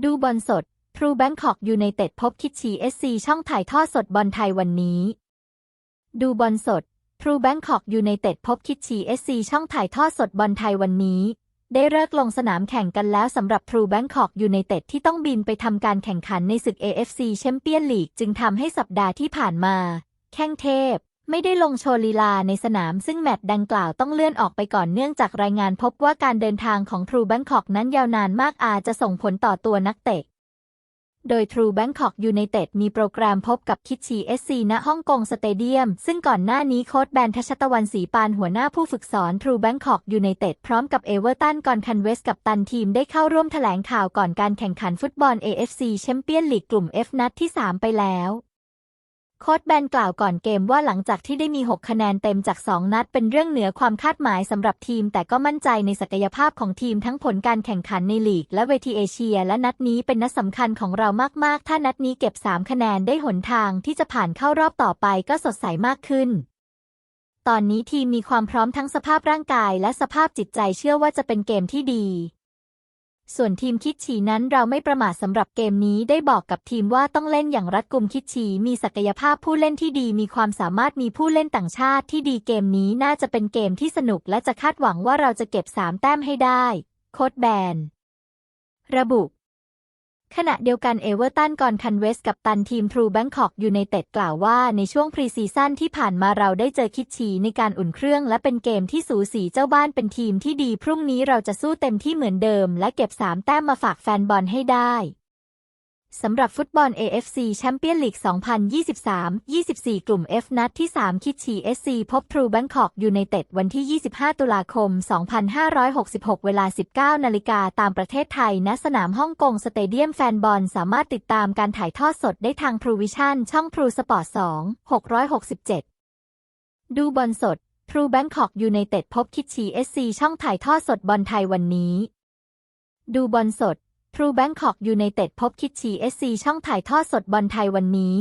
ดูบอลสด ทรูแบงคอกยูไนเต็ดพบคิดชีเอสซีช่องถ่ายทอดสดบอลไทยวันนี้ ดูบอลสด ทรูแบงคอกยูไนเต็ดพบคิดชีเอสซีช่องถ่ายทอดสดบอลไทยวันนี้ ได้เลิกลงสนามแข่งกันแล้วสำหรับทรูแบงคอกยูไนเต็ดที่ต้องบินไปทำการแข่งขันในศึก AFC แชมเปี้ยนลีกจึงทำให้สัปดาห์ที่ผ่านมา แข้งเทพ ไม่ได้ลงโชว์ลีลาในสนามซึ่งแมตช์ดังกล่าวต้องเลื่อนออกไปก่อนเนื่องจากรายงานพบว่าการเดินทางของทรูแบงคอกนั้นยาวนานมากอาจจะส่งผลต่อตัวนักเตะ โดย True Bangkok United มีโปรแกรมพบกับคิดชีเอสซีณฮ่องกงสเตเดียม ซึ่งก่อนหน้านี้โค้ชแบนทัชตะวันศรีปานหัวหน้าผู้ฝึกสอน True Bangkok United พร้อมกับเอเวอร์ตันกอนคันเวสกับตันทีมได้เข้าร่วมแถลงข่าวก่อนการแข่งขันฟุตบอล AFC แชมเปี้ยนลีกกลุ่ม F นัดที่ 3 ไปแล้ว โค้ชแบนกล่าวก่อนเกมว่าหลังจากที่ได้มี 6 คะแนนเต็มจาก 2 นัด เป็นเรื่องเหนือความคาดหมายสำหรับทีม แต่ก็มั่นใจในศักยภาพของทีมทั้งผลการแข่งขันในลีก และเวทีเอเชีย และนัดนี้เป็นนัดสำคัญของเรามาก ๆ ถ้านัดนี้เก็บ 3 คะแนนได้หนทางที่จะผ่านเข้ารอบต่อไปก็สดใสมากขึ้นตอนนี้ทีมมีความพร้อมทั้งสภาพร่างกายและสภาพจิตใจเชื่อว่าจะเป็นเกมที่ดี ส่วนทีมคิดฉีนั้นเราไม่ประมาทสำหรับเกมนี้ได้บอกกับทีมว่าต้องเล่นอย่างรัดกุมคิดฉีมีศักยภาพผู้เล่นที่ดีมีความสามารถมีผู้เล่นต่างชาติที่ดีเกมนี้น่าจะเป็นเกมที่สนุกและจะคาดหวังว่าเราจะเก็บ 3 แต้มให้ได้ โค้ดแบน ระบุ ขณะเดียวกันเอเวอร์ตันกอนคันเวสกับตันทีมทรูแบงคอกยูไนเต็ดกล่าวว่าในช่วงพรีซีซั่นที่ผ่านมาเราได้เจอคิดฉีในการอุ่นเครื่องและเป็นเกมที่สูสีเจ้าบ้านเป็นทีมที่ดี พรุ่งนี้เราจะสู้เต็มที่เหมือนเดิม และเก็บ 3 แต้มมาฝากแฟนบอลให้ได้ สำหรับฟุตบอล AFC แชมเปี้ยนลีก 2023-24 กลุ่ม F นัดที่ 3 คิดฉี SC พบทรูแบงคอกยูไนเต็ดวันที่ 25 ตุลาคม 2566 เวลา 19 นาฬิกาตามประเทศไทยณสนามฮ่องกงสเตเดียมแฟนบอลสามารถติดตามการถ่ายทอดสดได้ทางพรูวิชั่นช่องพรูสปอร์ต2 667 ดูบอลสดทรูแบงคอกยูไนเต็ดพบคิดฉี SC ช่องถ่ายทอดสดบอลไทยวันนี้ ดูบอลสด ทรูแบงคอกยูไนเต็ดพบคิดชีเอสซีช่องถ่ายทอดสดบอลไทยวันนี้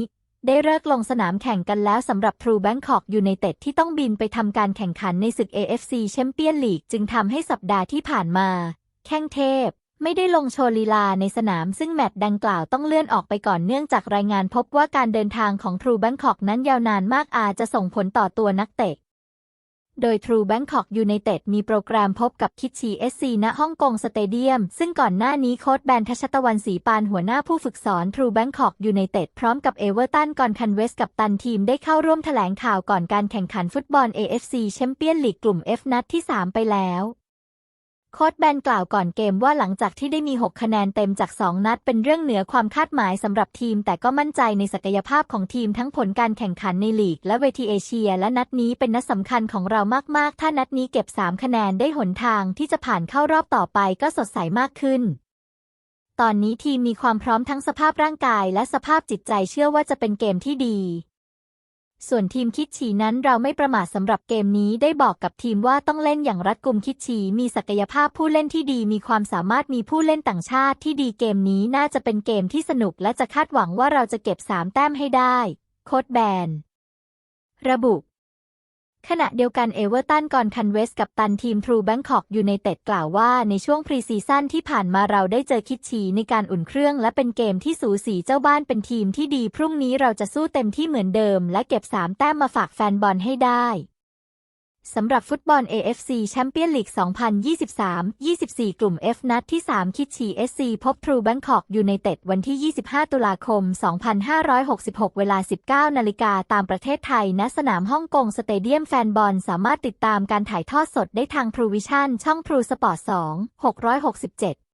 ได้เลิกลงสนามแข่งกันแล้วสำหรับทรูแบงคอกยูไนเต็ดที่ต้องบินไปทำการแข่งขันในศึก AFC แชมเปี้ยนลีกจึงทำให้สัปดาห์ที่ผ่านมา แข้งเทพ ไม่ได้ลงโชว์ลีลาในสนามซึ่งแมตช์ดังกล่าวต้องเลื่อนออกไปก่อนเนื่องจากรายงานพบว่าการเดินทางของทรูแบงคอกนั้นยาวนานมากอาจจะส่งผลต่อตัวนักเตะ โดย True Bangkok United มีโปรแกรมพบกับคิดชีเอสซีณฮ่องกงสเตเดียม ซึ่งก่อนหน้านี้โค้ชแบนทัชตะวันศรีปานหัวหน้าผู้ฝึกสอน True Bangkok United พร้อมกับเอเวอร์ตันกอนคันเวสกับตันทีมได้เข้าร่วมแถลงข่าวก่อนการแข่งขันฟุตบอล AFC แชมเปี้ยนลีกกลุ่ม F นัดที่ 3 ไปแล้ว โค้ชแบนกล่าวก่อนเกมว่าหลังจากที่ได้มี 6 คะแนนเต็มจาก 2 นัดเป็นเรื่องเหนือความคาดหมายสำหรับทีม แต่ก็มั่นใจในศักยภาพของทีมทั้งผลการแข่งขันในลีก และเวทีเอเชีย และนัดนี้เป็นนัดสำคัญของเรามาก ๆ ถ้านัดนี้เก็บ 3 คะแนนได้หนทางที่จะผ่านเข้ารอบต่อไปก็สดใสมากขึ้น ตอนนี้ทีมมีความพร้อมทั้งสภาพร่างกายและสภาพจิตใจเชื่อว่าจะเป็นเกมที่ดี ส่วนทีมคิดฉีนั้นเราไม่ประมาทสำหรับเกมนี้ได้บอกกับทีมว่าต้องเล่นอย่างรัดกุมคิดฉีมีศักยภาพผู้เล่นที่ดีมีความสามารถมีผู้เล่นต่างชาติที่ดีเกมนี้น่าจะเป็นเกมที่สนุกและจะคาดหวังว่าเราจะเก็บ 3 แต้มให้ได้ โค้ดแบน ระบุ ขณะเดียวกันเอเวอร์ตันกอนคันเวสกับตันทีมทรูแบงคอกยูไนเต็ดกล่าวว่าในช่วงพรีซีซั่นที่ผ่านมาเราได้เจอคิดชีในการอุ่นเครื่องและเป็นเกมที่สูสีเจ้าบ้านเป็นทีมที่ดี พรุ่งนี้เราจะสู้เต็มที่เหมือนเดิม และเก็บ3แต้มมาฝากแฟนบอลให้ได้ สำหรับฟุตบอล AFC แชมเปี้ยนลีก 2023-24 กลุ่ม F นัดที่ 3 คิดชี SC พบทรูแบงคอกยูไนเต็ดวันที่ 25 ตุลาคม 2566 เวลา 19 นาฬิกาตามประเทศไทย ณ สนามฮ่องกงสเตเดียมแฟนบอลสามารถติดตามการถ่ายทอดสดได้ทางพรูวิชั่นช่องพรูสปอร์ต 2 667